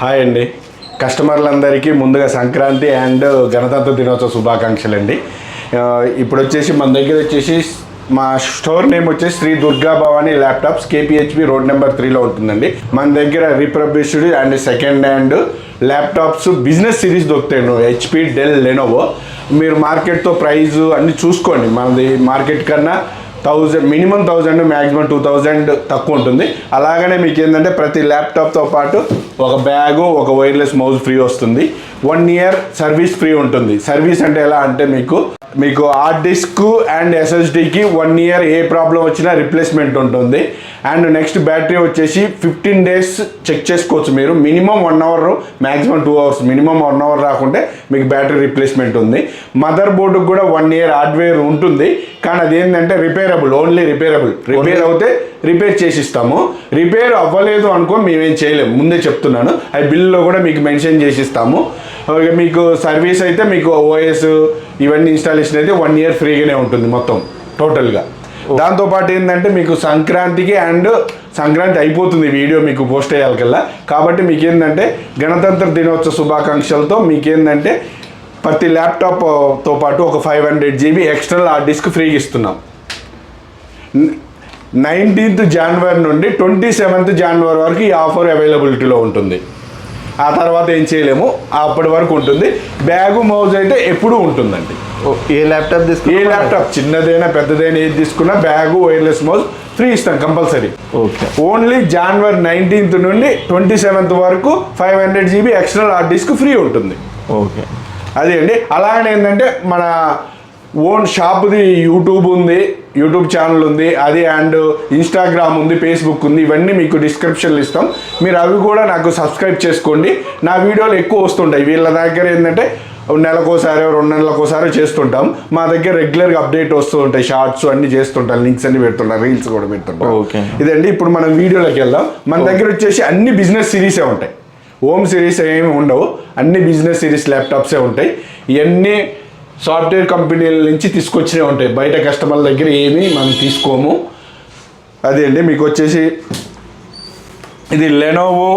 Hi అండి. కస్టమర్లందరికీ ముందుగా Sankranti and గణతంత్ర దినోత్సవ శుభాకాంక్షలు అండి ఇప్పుడు వచ్చేసి మన దగ్గర వచ్చేసి మా స్టోర్ నేమ్ వచ్చేసి Sri Durga Bhavani laptops KPHB road number త్రీలో ఉంటుందండి. మన దగ్గర refurbished and second hand laptops business series దొరుకుతాయి హెచ్పి డెల్ లెనోవో మీరు మార్కెట్తో ప్రైస్ అన్నీ చూసుకోండి. మనది మార్కెట్ కన్నా thousand minimum thousand maximum two thousand తక్కువ ఉంటుంది. అలాగనే మీకు ఏంటంటే ప్రతి ల్యాప్టాప్తో పాటు ఒక బ్యాగు ఒక వైర్లెస్ మౌస్ ఫ్రీ వస్తుంది. వన్ ఇయర్ సర్వీస్ ఫ్రీ ఉంటుంది. సర్వీస్ అంటే ఎలా అంటే మీకు మీకు హార్డ్ డిస్క్ అండ్ ఎస్ఎస్డికి వన్ ఇయర్ ఏ ప్రాబ్లం వచ్చినా రిప్లేస్మెంట్ ఉంటుంది. అండ్ నెక్స్ట్ బ్యాటరీ వచ్చేసి ఫిఫ్టీన్ డేస్ చెక్ చేసుకోవచ్చు మీరు. Minimum one hour maximum two hours minimum one hour రాకుంటే మీకు బ్యాటరీ రిప్లేస్మెంట్ ఉంది. మదర్ బోర్డుకి కూడా వన్ ఇయర్ హార్డ్వేర్ ఉంటుంది. కానీ అది ఏంటంటే రిపేరబుల్ ఓన్లీ రిపేరబుల్ రిపేర్ అవుతే రిపేర్ చేసి ఇస్తాము రిపేర్ అవ్వలేదు అనుకో మేమేం చేయలేము ముందే చెప్తున్నాను. అది బిల్లో కూడా మీకు మెన్షన్ చేసి ఇస్తాము మీకు సర్వీస్ అయితే మీకు ఓఎస్ ఇవన్నీ ఇన్స్టాలేషన్ అయితే వన్ ఇయర్ ఫ్రీగానే ఉంటుంది మొత్తం టోటల్గా దాంతోపాటు ఏంటంటే మీకు సంక్రాంతికి అండ్ సంక్రాంతి అయిపోతుంది వీడియో మీకు పోస్ట్ అయ్యాలకల్లా. కాబట్టి మీకు ఏంటంటే గణతంత్ర దినోత్సవ శుభాకాంక్షలతో మీకు ఏంటంటే ప్రతి ల్యాప్టాప్తో పాటు ఒక five hundred GB external hard disk ఫ్రీగా ఇస్తున్నాం. నైన్టీన్త్ జనవరి నుండి ట్వంటీ సెవెంత్ జనవరి వరకు ఈ ఆఫర్ అవైలబిలిటీలో ఉంటుంది. ఆ తర్వాత ఏం చేయలేము అప్పటి వరకు ఉంటుంది. బ్యాగు మౌజ్ అయితే ఎప్పుడూ ఉంటుందండి. ఏ ల్యాప్టాప్ ఏ తీసుకున్నా ల్యాప్టాప్ చిన్నదైనా పెద్దదైనా ఏది తీసుకున్నా బ్యాగు వైర్లెస్ మౌజ్ ఫ్రీ ఇస్తాం compulsory. Okay. Only January nineteenth నుండి ట్వంటీ సెవెంత్ వరకు five hundred GB external hard disk free ఉంటుంది. ఓకే. అదే అండి అలాగనే ఏంటంటే మన ఓన్ షాప్ది యూట్యూబ్ ఉంది యూట్యూబ్ ఛానల్ ఉంది అది అండ్ ఇన్స్టాగ్రామ్ ఉంది ఫేస్బుక్ ఉంది ఇవన్నీ మీకు డిస్క్రిప్షన్లు ఇస్తాం. మీరు అవి కూడా నాకు సబ్స్క్రైబ్ చేసుకోండి. నా వీడియోలు ఎక్కువ వస్తుంటాయి. వీళ్ళ దగ్గర ఏంటంటే నెలకోసారి రెండు నెలలకోసారి చేస్తుంటాం. మా దగ్గర రెగ్యులర్గా అప్డేట్ వస్తూ ఉంటాయి. షార్ట్స్ అన్ని చేస్తుంటాం లింక్స్ అన్ని పెడుతుంటాం రీల్స్ కూడా పెడుతుంటాం. ఇదండి. ఇప్పుడు మనం వీడియోలోకి వెళ్దాం. మన దగ్గర వచ్చేసి అన్ని బిజినెస్ సిరీసే ఉంటాయి. హోమ్ సిరీస్ ఏమి ఉండవు. అన్ని బిజినెస్ సిరీస్ ల్యాప్టాప్సే ఉంటాయి. ఇవన్నీ సాఫ్ట్వేర్ కంపెనీల నుంచి తీసుకొచ్చినవి ఉంటాయి. బయట కస్టమర్ల దగ్గర ఏమీ మనం తీసుకోము. అదే అండి మీకు వచ్చేసి ఇది Lenovo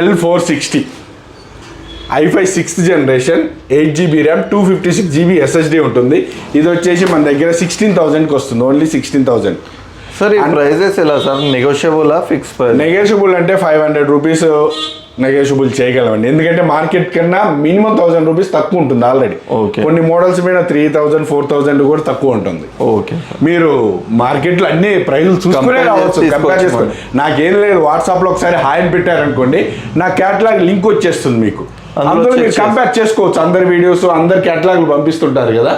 L four sixty i five sixth generation eight GB RAM two fifty six GB SSD ఉంటుంది. ఇది వచ్చేసి మన దగ్గర సిక్స్టీన్ థౌజండ్కి వస్తుంది. Only sixteen thousand sir prices ఎలా సార్ నెగోషియబులా ఫిక్స్ ప్రైస్ నెగోషియబుల్ అంటే ఫైవ్ హండ్రెడ్ రూపీస్ నెగోషియబుల్ చేయగలమండి. ఎందుకంటే మార్కెట్ కన్నా మినిమం థౌసండ్ రూపీస్ తక్కువ ఉంటుంది ఆల్రెడీ. కొన్ని మోడల్స్ మీద త్రీ థౌసండ్ ఫోర్ థౌసండ్ కూడా తక్కువ ఉంటుంది. ఓకే మీరు మార్కెట్లో అన్ని ప్రైజులు చూసుకునే రావచ్చు కంపేర్ చేసుకోండి. నాకేం లేదు వాట్సాప్లో ఒకసారి హాయ్ అని పెట్టారనుకోండి నా క్యాటలాగ్ లింక్ వచ్చేస్తుంది మీకు. అందులో check మీరు కంపేర్ చేసుకోవచ్చు. అందరి వీడియోస్ అందరి క్యాటలాగ్లు పంపిస్తుంటారు కదా.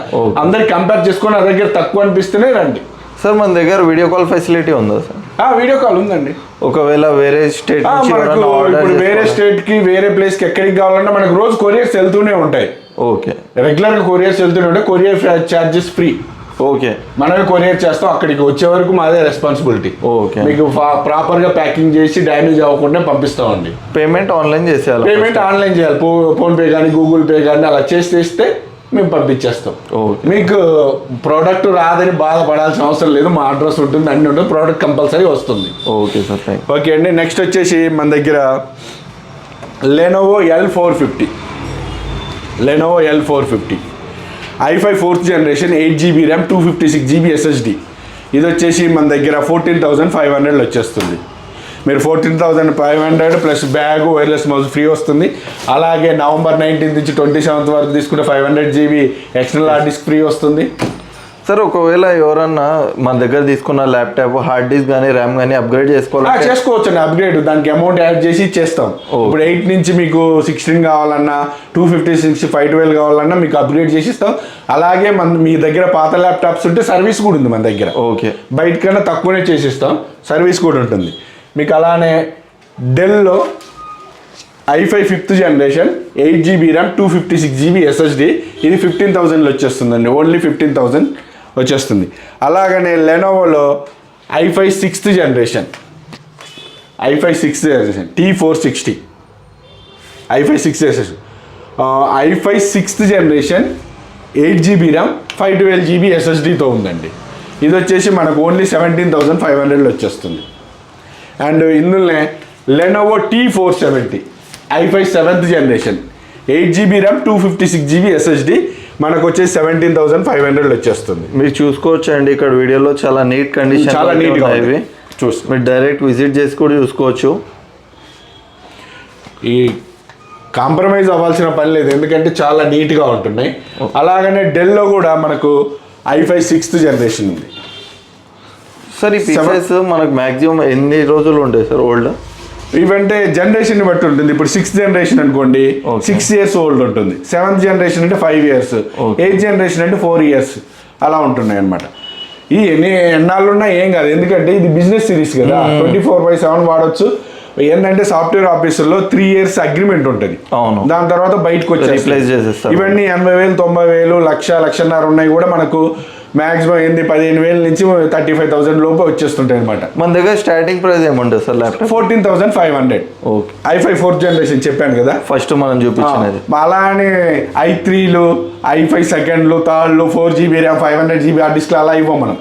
అందరు కంపేర్ చేసుకొని నా దగ్గర తక్కువ అనిపిస్తేనే రండి. సార్ మన దగ్గర వీడియో కాల్ ఫెసిలిటీ ఉందా సార్? వీడియో కాల్ ఉందండి. ఒకవేళ వేరే స్టేట్ ఇప్పుడు వేరే స్టేట్కి వేరే ప్లేస్కి ఎక్కడికి కావాలన్నా మనకు రోజు కొరియర్స్ వెళ్తూనే ఉంటాయి. ఓకే. రెగ్యులర్గా కొరియర్స్ వెళ్తూనే ఉంటాయి. Courier charges free okay. మనమే కొరియర్ చేస్తాం. అక్కడికి వచ్చే వరకు మాదే రెస్పాన్సిబిలిటీ ఓకే. మీకు ప్రాపర్గా ప్యాకింగ్ చేసి డ్యామేజ్ అవ్వకుండా పంపిస్తామండి. పేమెంట్ ఆన్లైన్ చేసేయాలి పేమెంట్ ఆన్లైన్ చేయాలి. ఫోన్ పే కానీ గూగుల్ పే కానీ అలా చేసి తెస్తే మేము పంపించేస్తాం. ఓకే. మీకు ప్రోడక్ట్ రాదని బాధపడాల్సిన అవసరం లేదు మా అడ్రస్ ఉంటుంది అన్ని ఉంటుంది ప్రోడక్ట్ కంపల్సరీ వస్తుంది. ఓకే సార్ ఓకే అండి నెక్స్ట్ వచ్చేసి మన దగ్గర Lenovo L four fifty Lenovo L four fifty i five fourth generation eight GB RAM two fifty six GB SSD ఇది వచ్చేసి మన దగ్గర ఫోర్టీన్ థౌజండ్ ఫైవ్ హండ్రెడ్లో వచ్చేస్తుంది. మీరు fourteen thousand five hundred plus bag wireless mouse free వస్తుంది. అలాగే November nineteenth నుంచి ట్వంటీ సెవెంత్ వరకు తీసుకుంటే five hundred GB external hard disk free వస్తుంది. సార్ ఒకవేళ ఎవరన్నా మన దగ్గర తీసుకున్న ల్యాప్టాప్ హార్డ్ డిస్క్ కానీ ర్యామ్ కానీ అప్గ్రేడ్ ఆ, చేసుకోవాలంటే చేసుకోవచ్చు అండి అప్గ్రేడ్ దానికి అమౌంట్ యాడ్ చేసి చేస్తాం. ఇప్పుడు ఎయిట్ నుంచి మీకు సిక్స్టీన్ కావాలన్నా two fifty six five twelve కావాలన్నా మీకు అప్గ్రేడ్ చేసి ఇస్తాం. అలాగే మన మీ దగ్గర పాత ల్యాప్టాప్స్ ఉంటే సర్వీస్ కూడా ఉంది మన దగ్గర. ఓకే. బయట కన్నా తక్కువనే చేసిస్తాం సర్వీస్ కూడా ఉంటుంది. మీకు అలానే డెల్లో i five fifth generation eight GB RAM two fifty six GB SSD ఇది ఫిఫ్టీన్ థౌజండ్లో వచ్చేస్తుందండి. ఓన్లీ ఫిఫ్టీన్ థౌజండ్ వచ్చేస్తుంది. అలాగనే లెనోవోలో i five sixth generation i five sixth generation T four sixty i five sixth generation i five sixth generation eight GB RAM five twelve GB ఎస్ఎస్డితో ఉందండి. ఇది వచ్చేసి మనకు only seventeen thousand five హండ్రెడ్లో వచ్చేస్తుంది. And ఇందులోనే Lenovo T four seventy i five seventh generation eight GB RAM two fifty six GB SSD మనకు వచ్చేసి seventeen thousand five hundred వచ్చేస్తుంది. మీరు చూసుకోవచ్చు అండి ఇక్కడ వీడియోలో చాలా నీట్ కండిషన్ చాలా నీట్గా ఇవి. చూసి మీరు డైరెక్ట్ విజిట్ చేసి కూడా చూసుకోవచ్చు. ఈ కాంప్రమైజ్ అవ్వాల్సిన పని లేదు ఎందుకంటే చాలా నీట్గా ఉంటున్నాయి. అలాగనే డెల్లో కూడా మనకు ఐ ఫైవ్ సిక్స్త్ జనరేషన్ ఉంది. సార్ ఈ పీసెస్ మనకు మాక్సిమం ఎన్ని రోజులు ఉంటాయి సార్ ఓల్డ్ ఇవంటే జనరేషన్ బట్టి ఉంటుంది. ఇప్పుడు సిక్స్త్ జనరేషన్ అనుకోండి. సిక్స్ ఇయర్స్ ఓల్డ్ ఉంటుంది. సెవెంత్ జనరేషన్ అంటే ఫైవ్ ఇయర్స్. ఎయిత్ జనరేషన్ అంటే ఫోర్ ఇయర్స్ అలా ఉంటున్నాయి అనమాట ఈ ఎన్ని ఎన్నాళ్ళు ఉన్నా ఏం కాదు. ఎందుకంటే ఇది బిజినెస్ సిరీస్ కదా. ట్వంటీ ఫోర్ బై సెవెన్ వాడచ్చు. ఏంటంటే సాఫ్ట్వేర్ ఆఫీసుల్లో త్రీ ఇయర్స్ అగ్రిమెంట్ ఉంటుంది. అవును. దాని తర్వాత బయటకు చేసేస్తారు. ఇవన్నీ ఎనభై వేలు తొంభై వేలు లక్ష లక్షన్నర ఉన్నాయి కూడా మనకు మాక్సిమం ఎనిమిది పదిహేను వేల నుంచి థర్టీ ఫైవ్ థౌసండ్ లోపు వచ్చేస్తుంటాయి అనమాట మన దగ్గర స్టార్టింగ్ ప్రైస్ ఏముంటుంది sir laptop fourteen thousand five hundred. Okay i five fourth generation చెప్పాను కదా. ఫస్ట్ మనం చూపించినది. అలానే ఐ త్రీలు ఐ ఫైవ్ సెకండ్లు థర్డ్లు four GB RAM five hundred GB hard disk అలా ఇవ్వం మనం.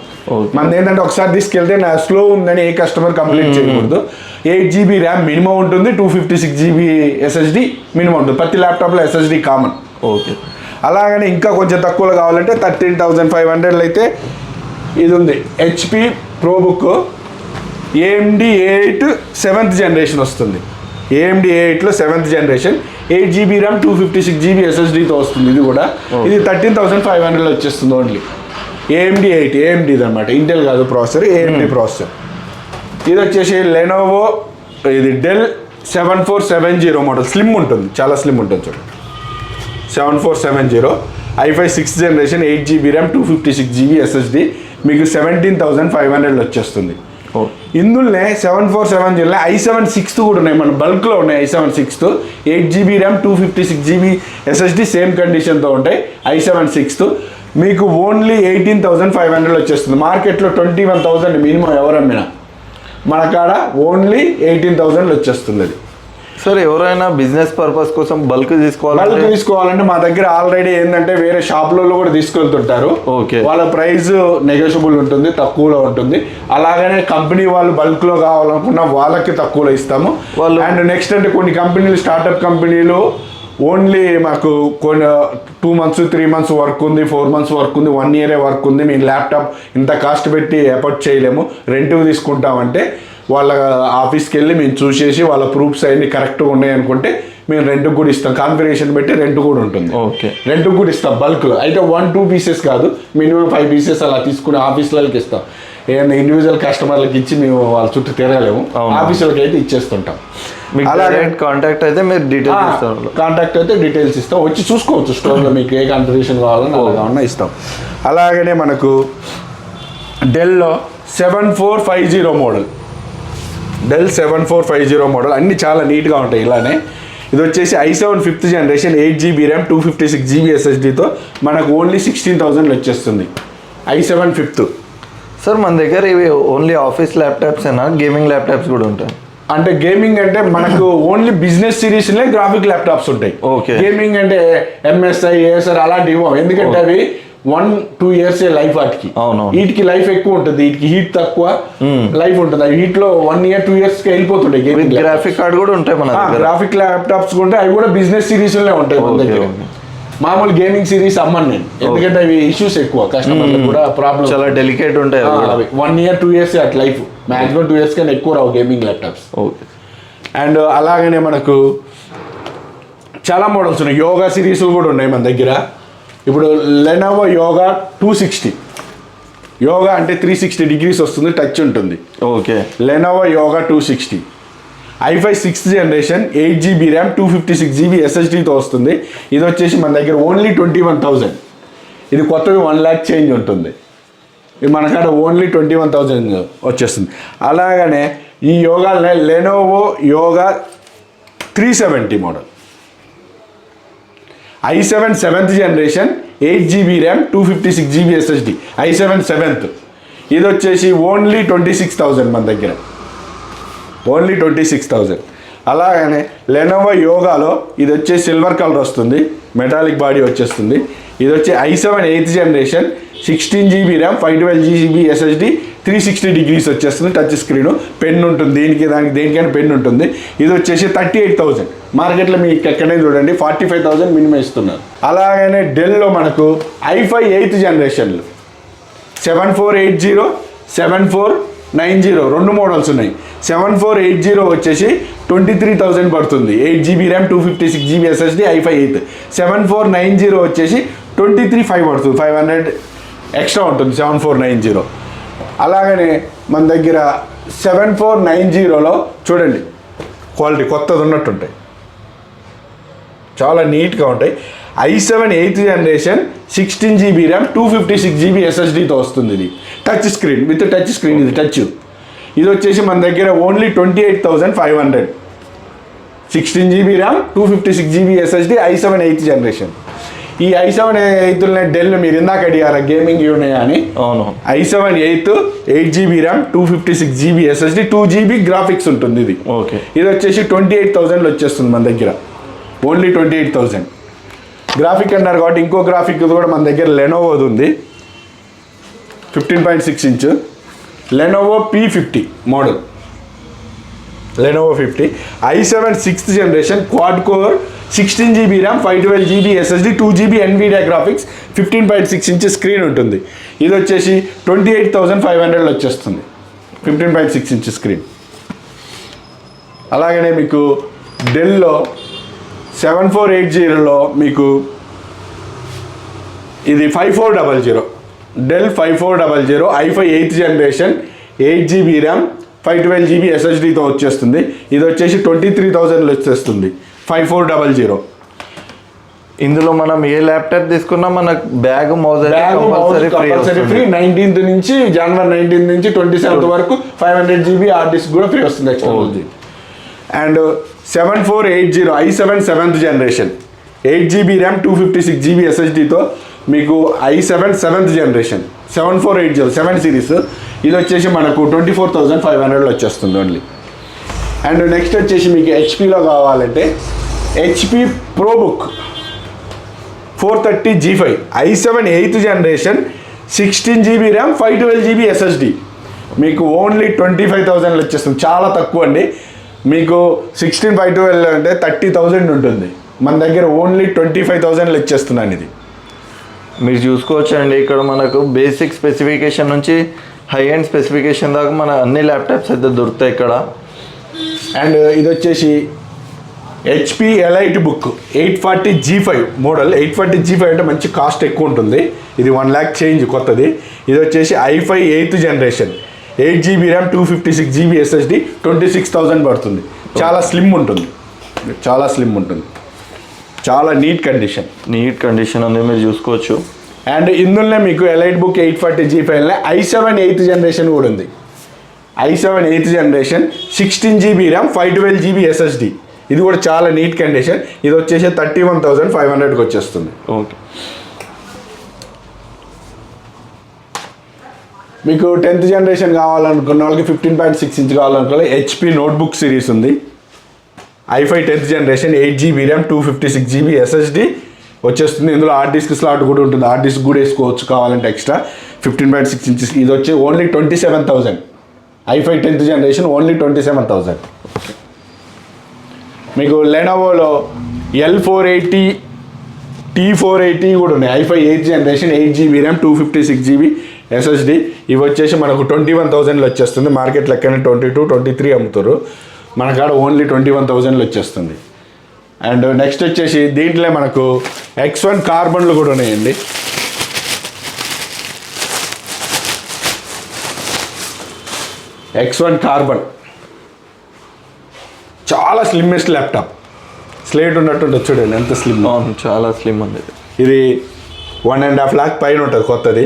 మనది ఏంటంటే ఒకసారి తీసుకెళ్తే నా స్లో ఉందని ఏ కస్టమర్ కంప్లైంట్ చేయకూడదు. ఎయిట్ జీబీ ర్యామ్ మినిమం ఉంటుంది two fifty six GB SSD minimum ఉంటుంది. ప్రతి ల్యాప్టాప్లో ఎస్ఎస్డి కామన్ ఓకే అలాగని ఇంకా కొంచెం తక్కువలో కావాలంటే థర్టీన్ థౌజండ్ ఫైవ్ హండ్రెడ్లో అయితే ఇది ఉంది. HP ProBook AMD eight seventh generation వస్తుంది. ఏఎండి ఎయిట్లో seventh generation eight GB RAM two fifty six GB ఎస్ఎస్డితో వస్తుంది ఇది కూడా. ఇది థర్టీన్ థౌసండ్ ఫైవ్ హండ్రెడ్లో వచ్చేస్తుంది ఓన్లీ ఏఎండి ఎయిట్ ఏఎండిది అనమాట ఇంటెల్ కాదు ప్రాసెసర్ ఏఎండి ప్రాసెసర్ ఇది వచ్చేసి లెనోవో ఇది Dell seven four seven zero model slim ఉంటుంది చాలా స్లిమ్ ఉంటుంది చూడండి seven four seven zero i five six generation eight GB RAM two fifty six GB SSD మీకు సెవెంటీన్ థౌసండ్ ఫైవ్ హండ్రెడ్లో వచ్చేస్తుంది. ఇందులోనే seven four seven zero i seven sixth కూడా ఉన్నాయి. మన బల్క్లో ఉన్నాయి i seven sixth eight GB RAM two fifty six GB SSD same కండిషన్తో ఉంటాయి. ఐ సెవెన్ సిక్స్త్ మీకు only eighteen thousand five hundred వచ్చేస్తుంది. మార్కెట్లో ట్వంటీ వన్ థౌసండ్ మినిమం ఎవరు అమ్మినా? మన కాడ ఓన్లీ ఎయిటీన్ థౌసండ్ వచ్చేస్తుంది అది. సార్ ఎవరైనా బిజినెస్ పర్పస్ కోసం బల్క్ బల్క్ తీసుకోవాలంటే మా దగ్గర ఆల్రెడీ ఏంటంటే వేరే షాపులలో కూడా తీసుకెళ్తుంటారు. Okay. వాళ్ళ ప్రైస్ నెగోషియబుల్ ఉంటుంది తక్కువలో ఉంటుంది. అలాగనే కంపెనీ వాళ్ళు బల్క్లో కావాలనుకున్న వాళ్ళకి తక్కువలో ఇస్తాము. వాళ్ళు- అండ్ నెక్స్ట్ అంటే కొన్ని కంపెనీలు స్టార్ట్అప్ కంపెనీలు ఓన్లీ మాకు కొన్ని two months three months work ఉంది ఫోర్ మంత్స్ వర్క్ ఉంది వన్ ఇయరే వర్క్ ఉంది. మేము ల్యాప్టాప్ ఇంత కాస్ట్ పెట్టి ఎఫర్ట్ చేయలేము. రెంట్కి తీసుకుంటామంటే వాళ్ళ ఆఫీస్కి వెళ్ళి మేము చూసేసి వాళ్ళ ప్రూఫ్స్ అన్ని కరెక్ట్గా ఉన్నాయి అనుకుంటే మేము రెంట్కి కూడా ఇస్తాం. కాన్ఫిగరేషన్ బట్టి రెంట్ కూడా ఉంటుంది. ఓకే. రెంట్కి కూడా ఇస్తాం బల్క్లో. అయితే వన్ టూ పీసెస్ కాదు. మినిమం ఫైవ్ పీసెస్ అలా తీసుకుని ఆఫీసులకి ఇస్తాం. ఏదైనా ఇండివిజువల్ కస్టమర్లకి ఇచ్చి మేము వాళ్ళ చుట్టూ తిరగలేము. ఆఫీసులకి అయితే ఇచ్చేస్తుంటాం. అలాగే కాంటాక్ట్ అయితే మీరు డీటెయిల్స్ కాంటాక్ట్ అయితే డీటెయిల్స్ ఇస్తాం. వచ్చి చూసుకోవచ్చు స్టోర్లో మీకు ఏ కాన్ఫిగరేషన్ కావాలని అలా కావాలన్నా ఇస్తాం. అలాగనే మనకు డెల్లో seven four five zero model Dell seven four five zero model అన్ని చాలా నీట్గా ఉంటాయి ఇలానే. ఇది వచ్చేసి i seven fifth generation eight GB RAM two fifty six GB ఎస్ఎస్డితో మనకు ఓన్లీ సిక్స్టీన్ థౌసండ్ వచ్చేస్తుంది. ఐ సెవెన్ ఫిఫ్త్ సార్ మన దగ్గర ఇవి ఓన్లీ ఆఫీస్ ల్యాప్టాప్స్ అయినా గేమింగ్ ల్యాప్టాప్స్ కూడా ఉంటాయి. అంటే గేమింగ్ అంటే మనకు ఓన్లీ బిజినెస్ సిరీస్లే గ్రాఫిక్ ల్యాప్టాప్స్ ఉంటాయి. Okay. గేమింగ్ అంటే ఎంఎస్ఐ ఏఎస్ఆర్ అలాంటివి ఎందుకంటే అవి వన్ టూ ఇయర్స్ లైఫ్ వాటికి. వీటికి లైఫ్ ఎక్కువ ఉంటుంది వీటికి హీట్ తక్కువ లైఫ్ ఉంటుంది. అవి హీట్లో వన్ ఇయర్ టూ ఇయర్స్కి వెళ్ళిపోతుంటాయి గ్రాఫిక్ కార్డ్ కూడా ఉంటాయి మన గ్రాఫిక్ ల్యాప్టాప్స్ ఉంటే అవి కూడా బిజినెస్ సిరీస్లో ఉంటాయి మన దగ్గర. మామూలు గేమింగ్ సిరీస్ అమ్మను నేను. ఎందుకంటే అవి ఇష్యూస్ ఎక్కువ. కస్టమర్లకు కూడా ప్రాబ్లమ్ చాలా డెలికేట్ ఉంటాయి one year two years at life maximum two years కన్నా ఎక్కువ రావు గేమింగ్ ల్యాప్టాప్స్ ఓకే అండ్ అలాగనే మనకు చాలా మోడల్స్ ఉన్నాయి. యోగా సిరీస్ కూడా ఉన్నాయి మన దగ్గర. ఇప్పుడు Lenovo Yoga two sixty Yoga అంటే త్రీ సిక్స్టీ డిగ్రీస్ వస్తుంది టచ్ ఉంటుంది. Okay. Lenovo Yoga two sixty i five sixth generation eight GB RAM two fifty six GB ఎస్ఎస్డీతో వస్తుంది. ఇది వచ్చేసి మన దగ్గర ఓన్లీ ట్వంటీ వన్ థౌజండ్ ఇది కొత్తది వన్ ల్యాక్ చేంజ్ ఉంటుంది. ఇది మన కాడ ఓన్లీ ట్వంటీ వన్ థౌజండ్ వచ్చేస్తుంది. అలాగనే ఈ Yoga Lenovo Yoga three seventy model i seven seventh generation eight GB RAM two fifty six GB SSD i seven seventh ఇది వచ్చేసి ఓన్లీ ట్వంటీ సిక్స్ థౌజండ్ మన దగ్గర. ఓన్లీ ట్వంటీ సిక్స్ థౌజండ్ అలాగనే Lenovo యోగాలో ఇది వచ్చే సిల్వర్ కలర్ వస్తుంది. Metallic body వచ్చేస్తుంది. ఇది వచ్చి i seven eighth generation sixteen GB RAM five twelve GB SSD three sixty degrees వచ్చేస్తుంది టచ్ స్క్రీన్ పెన్ ఉంటుంది. దీనికి దానికి దేనికైనా పెన్ ఉంటుంది. ఇది వచ్చేసి థర్టీ ఎయిట్ థౌసండ్. మార్కెట్లో మీకు ఎక్కడైనా చూడండి ఫార్టీ ఫైవ్ థౌసండ్ మినిమం ఇస్తున్నారు. అలాగనే డెల్లో మనకు ఐఫై eighth జనరేషన్లు. Seven four eight zero seven four nine zero రెండు మోడల్స్ ఉన్నాయి. సెవెన్ ఫోర్ ఎయిట్ జీరో వచ్చేసి ట్వంటీ త్రీ థౌసండ్ పడుతుంది. Eight GB RAM two fifty six GB SSD i five eighth. Seven four nine zero వచ్చేసి twenty three five పడుతుంది. Five hundred extra ఉంటుంది seven four nine zero. అలాగనే మన దగ్గర seven four nine జీరోలో చూడండి quality కొత్తది ఉన్నట్టుంటాయి. చాలా నీట్గా ఉంటాయి. I seven eighth generation sixteen GB RAM two fifty six GB ఎస్ఎస్డీతో వస్తుంది ఇది. Touch screen with touch screen ఇది టచ్. ఇది వచ్చేసి మన దగ్గర only twenty eight thousand five hundred. Sixteen GB RAM two fifty six GB SSD I seven eighth generation. ఈ I seven ఎయిత్లోనే Dell మీరు ఇందాక అడిగారా గేమింగ్ ఉన్నాయా అని? అవును. I seven eighth eight GB RAM two fifty six GB SSD two GB graphics ఉంటుంది ఇది. ఓకే. ఇది వచ్చేసి ట్వంటీ ఎయిట్ థౌజండ్లో వచ్చేస్తుంది మన దగ్గర. Only twenty eight thousand. Graphic అన్నారు కాబట్టి ఇంకో గ్రాఫిక్ కూడా మన దగ్గర లెనోవోది ఉంది. Fifteen point six inch Lenovo P fifty model Lenovo fifty I seven sixth generation quad core sixteen GB RAM five twelve GB SSD two GB Nvidia graphics fifteen point six inches screen ఉంటుంది. ఇది వచ్చేసి twenty eight thousand five హండ్రెడ్లో వచ్చేస్తుంది. Fifteen point six inches screen. అలాగనే మీకు డెల్లో seven four eight జీరోలో మీకు ఇది five four double zero. Dell five four double zero I five eighth generation eight GB RAM five twelve GB ఎస్ఎస్డితో వచ్చేస్తుంది. ఇది వచ్చేసి ట్వంటీ త్రీ థౌజండ్లో వచ్చేస్తుంది. Five four double zero. ఇందులో మనం ఏ ల్యాప్టాప్ తీసుకున్నా మనకు bag mouse compulsory free nineteenth నుంచి జనవరి నైన్టీన్త్ నుంచి ట్వంటీ సెవెంత్ వరకు five hundred GB hard disk కూడా ఫ్రీ వస్తుంది extra and seven four eight zero I seven seventh generation eight GB RAM two fifty six GB ఎస్ఎస్డితో మీకు I seven seventh generation seven four eight zero seven series ఇది వచ్చేసి మనకు twenty four thousand five హండ్రెడ్లో వచ్చేస్తుంది only and next వచ్చేసి మీకు హెచ్పిలో కావాలంటే HP ProBook four thirty G five I seven eighth generation sixteen GB RAM five twelve GB SSD మీకు ఓన్లీ ట్వంటీ ఫైవ్ థౌజండ్లో వచ్చేస్తుంది. చాలా తక్కువ అండి. మీకు సిక్స్టీన్ ఫైవ్ ట్వెల్వ్ అంటే థర్టీ థౌజండ్ ఉంటుంది. మన దగ్గర ఓన్లీ ట్వంటీ ఫైవ్ థౌజండ్లో ఇచ్చేస్తున్నాను ఇది. మీరు చూసుకోవచ్చండి. ఇక్కడ మనకు బేసిక్ స్పెసిఫికేషన్ నుంచి హై అండ్ స్పెసిఫికేషన్ దాకా మన అన్ని ల్యాప్టాప్స్ అయితే దొరుకుతాయి ఇక్కడ. అండ్ ఇది వచ్చేసి HP EliteBook eight forty G five model eight forty G five అంటే మంచి కాస్ట్ ఎక్కువ ఉంటుంది. ఇది వన్ ల్యాక్ చేంజ్ కొత్తది. ఇది వచ్చేసి I five eighth generation eight GB RAM two fifty six GB SSD twenty six thousand పడుతుంది. చాలా స్లిమ్ ఉంటుంది. చాలా స్లిమ్ ఉంటుంది. చాలా నీట్ కండిషన్ నీట్ కండిషన్ ఉంది మీరు చూసుకోవచ్చు. అండ్ ఇందులోనే మీకు EliteBook eight forty G ఫైవ్లో ఐ సెవెన్ ఎయిత్ జనరేషన్ కూడా ఉంది. I seven eighth generation sixteen GB RAM five twelve GB SSD ఇది కూడా చాలా నీట్ కండిషన్ ఇది వచ్చేసి థర్టీ వన్ థౌసండ్ ఫైవ్ హండ్రెడ్కి వచ్చేస్తుంది. ఓకే మీకు టెన్త్ జనరేషన్ కావాలనుకున్న వాళ్ళకి ఫిఫ్టీన్ పాయింట్ సిక్స్ ఇంచ్ కావాలనుకున్న హెచ్పి నోట్బుక్ సిరీస్ ఉంది. I five tenth generation eight GB RAM two fifty six GB SSD వచ్చేస్తుంది. ఇందులో హార్డ్ డిస్క్ స్లాట్ కూడా ఉంటుంది. హార్డ్ డిస్క్ కూడా వేసుకోవచ్చు కావాలంటే extra fifteen point six inches ఇది వచ్చి only twenty seven thousand I five tenth generation only twenty seven thousand. మీకు లెనోవోలో L four eighty T four eighty కూడా ఉన్నాయి. I five eighth generation eight GB RAM two fifty six GB SSD ఇవి వచ్చేసి మనకు twenty one థౌజండ్లో వచ్చేస్తుంది. Market లెక్కనే twenty two twenty three అమ్ముతారు. మన కాడ ఓన్లీ ట్వంటీ వన్ థౌజండ్లో వచ్చేస్తుంది. అండ్ నెక్స్ట్ వచ్చేసి దీంట్లో మనకు ఎక్స్ వన్ కార్బన్లు కూడా ఉన్నాయండి. ఎక్స్ వన్ కార్బన్ చాలా స్లిమ్మెస్ట్ ల్యాప్టాప్ స్లేట్ ఉన్నట్టు చూడండి ఎంత స్లిమ్ అవును చాలా స్లిమ్ ఉంది. ఇది. వన్ అండ్ హాఫ్ లాక్ పైన ఉంటుంది కొత్తది.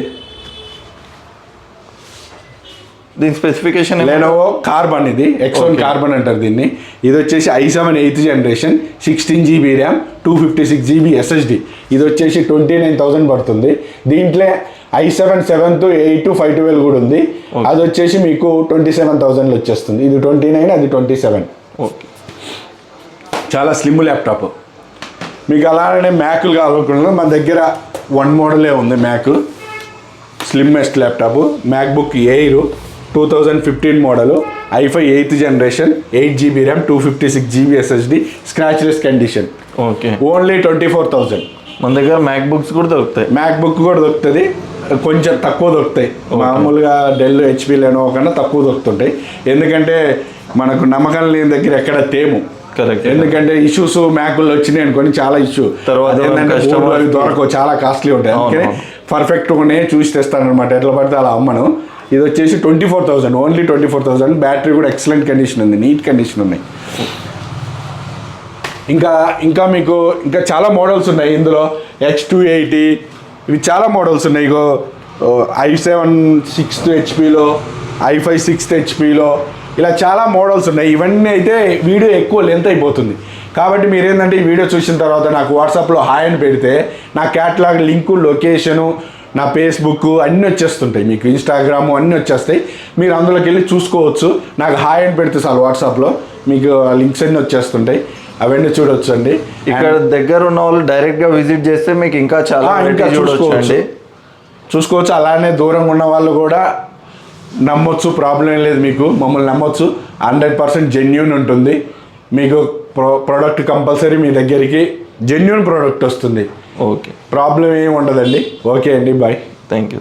దీని స్పెసిఫికేషన్ లెనోవో కార్బన్ ఇది ఎక్స్ వన్. కార్బన్ అంటారు దీన్ని. ఇది వచ్చేసి I seven eighth generation sixteen GB RAM two fifty six GB SSD ఇది వచ్చేసి ట్వంటీ నైన్ థౌసండ్ పడుతుంది. దీంట్లో I seven seventh eight five twelve కూడా ఉంది. అది వచ్చేసి మీకు ట్వంటీ సెవెన్ థౌసండ్లో వచ్చేస్తుంది. ఇది ట్వంటీ నైన్ అది ట్వంటీ సెవెన్ ఓకే చాలా స్లిమ్ ల్యాప్టాప్ మీకు అలానే మ్యాక్లు కావాలనుకున్నా మన దగ్గర వన్ మోడలే ఉంది Mac slimmest laptop MacBook Air two thousand fifteen model I five eighth generation eight GB RAM two fifty six GB SSD scratchless condition okay only twenty four thousand మన దగ్గర మ్యాక్ బుక్స్ కూడా దొరుకుతాయి. Mac book కూడా దొరుకుతుంది. కొంచెం తక్కువ దొరుకుతాయి. మామూలుగా డెల్ హెచ్పి లెనో కన్నా తక్కువ దొరుకుతుంటాయి. ఎందుకంటే మనకు నమ్మకం లేని దగ్గర ఎక్కడ తేము. కరెక్ట్ ఎందుకంటే ఇష్యూస్ మ్యాకులు వచ్చినాయి అనుకోని చాలా ఇష్యూ తర్వాత దొరకవు చాలా కాస్ట్లీ ఉంటాయి. అందుకని. పర్ఫెక్ట్గానే చూసి తెస్తాను అనమాట ఎట్లా పడితే అలా అమ్మను. ఇది వచ్చేసి twenty four thousand only twenty four thousand battery కూడా ఎక్సలెంట్ కండిషన్ ఉంది నీట్ కండిషన్ ఉన్నాయి. ఇంకా ఇంకా మీకు ఇంకా చాలా మోడల్స్ ఉన్నాయి. ఇందులో హెచ్ టూ ఎయిటీ ఇవి చాలా మోడల్స్ ఉన్నాయి. ఇగో ఐ సెవెన్ సిక్స్త్ హెచ్పిలో ఐ ఫైవ్ సిక్స్త్ హెచ్పిలో ఇలా చాలా మోడల్స్ ఉన్నాయి. ఇవన్నీ అయితే వీడియో ఎక్కువ లెంత్ అయిపోతుంది. కాబట్టి మీరు ఏంటంటే ఈ వీడియో చూసిన తర్వాత నాకు వాట్సాప్లో హాయ్ అని పెడితే నా క్యాటలాగ్ లింకు లొకేషను నా ఫేస్బుక్ అన్నీ వచ్చేస్తుంటాయి. మీకు ఇన్స్టాగ్రామ్ అన్నీ వచ్చేస్తాయి. మీరు అందులోకి వెళ్ళి చూసుకోవచ్చు. నాకు హాయ్ అని పెడితే చాలు వాట్సాప్లో. మీకు లింక్స్ అన్నీ వచ్చేస్తుంటాయి. అవన్నీ చూడొచ్చు అండి ఇక్కడ దగ్గర ఉన్న వాళ్ళు డైరెక్ట్గా విజిట్ చేస్తే మీకు ఇంకా చాలా ఇంకా variety చూడొచ్చు చూసుకోవచ్చు. అండి. చూసుకోవచ్చు. అలానే దూరంగా ఉన్న వాళ్ళు కూడా నమ్మొచ్చు ప్రాబ్లం ఏం లేదు మీకు. మమ్మల్ని నమ్మొచ్చు. హండ్రెడ్ పర్సెంట్ జెన్యున్ ఉంటుంది. మీకు ప్రో ప్రోడక్ట్ కంపల్సరీ మీ దగ్గరికి జెన్యున్ ప్రోడక్ట్ వస్తుంది. ఓకే ప్రాబ్లం ఏమి ఉండదండి. ఓకే అండి బాయ్ థ్యాంక్ యూ